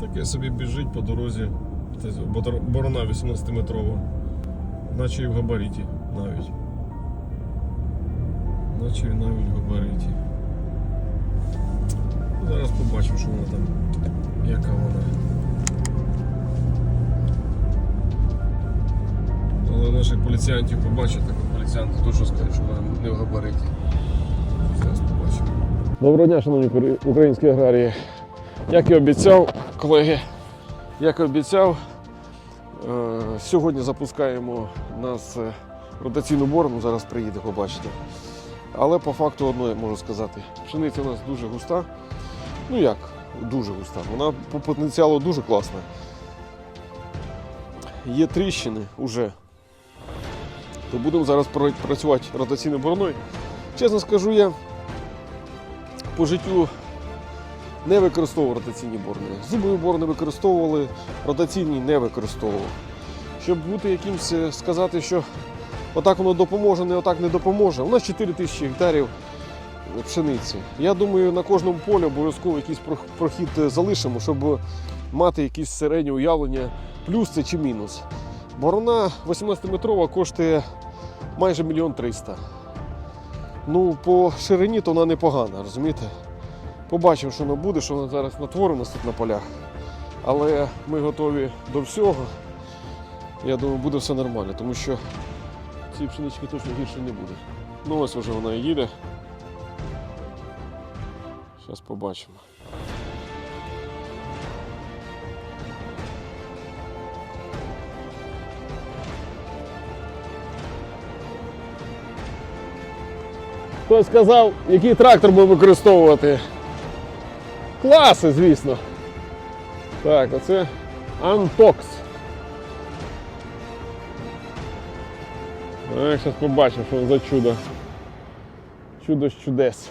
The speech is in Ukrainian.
Таке собі біжить по дорозі. Борона 18-метрова. Наче і в габаріті навіть. Наче і навіть в габаріті. Зараз побачимо, що вона там. Яка вона. Але наших поліціянтів побачать, так поліціянти точно скажуть, що вона не в габариті. Зараз побачимо. Доброго дня, шановні укра- українські аграрії. Як і обіцяв, колеги, як і обіцяв, е, сьогодні запускаємо нас е, ротаційну борону, зараз приїде, побачите. Але по факту одно я можу сказати. Пшениця у нас дуже густа. Ну як, дуже густа. Вона по потенціалу дуже класна. Є тріщини вже. То будемо зараз працювати ротаційною бороною. Чесно скажу, я по життю не використовував ротаційні борни. Зубові борни використовували, ротаційні не використовував. Щоб бути якимсь, е, сказати, що отак воно допоможе, не отак не допоможе. У нас 4 тисячі гектарів пшениці. Я думаю, на кожному полі обов'язково якийсь прохід е, залишимо, щоб мати якісь середнє уявлення, плюс це чи мінус. Борона 18-метрова коштує майже мільйон триста. Ну, по ширині то вона непогана, розумієте? Побачимо, що воно буде, що воно зараз натворено тут на полях. Але ми готові до всього. Я думаю, буде все нормально, тому що цієї пшенички точно гірше не буде. Ну ось вже вона їде. Зараз побачимо. Хтось сказав, який трактор буде використовувати. Класи, звісно. Так, оце Антокс. Зараз побачимо, що за чудо. Чудо з чудес.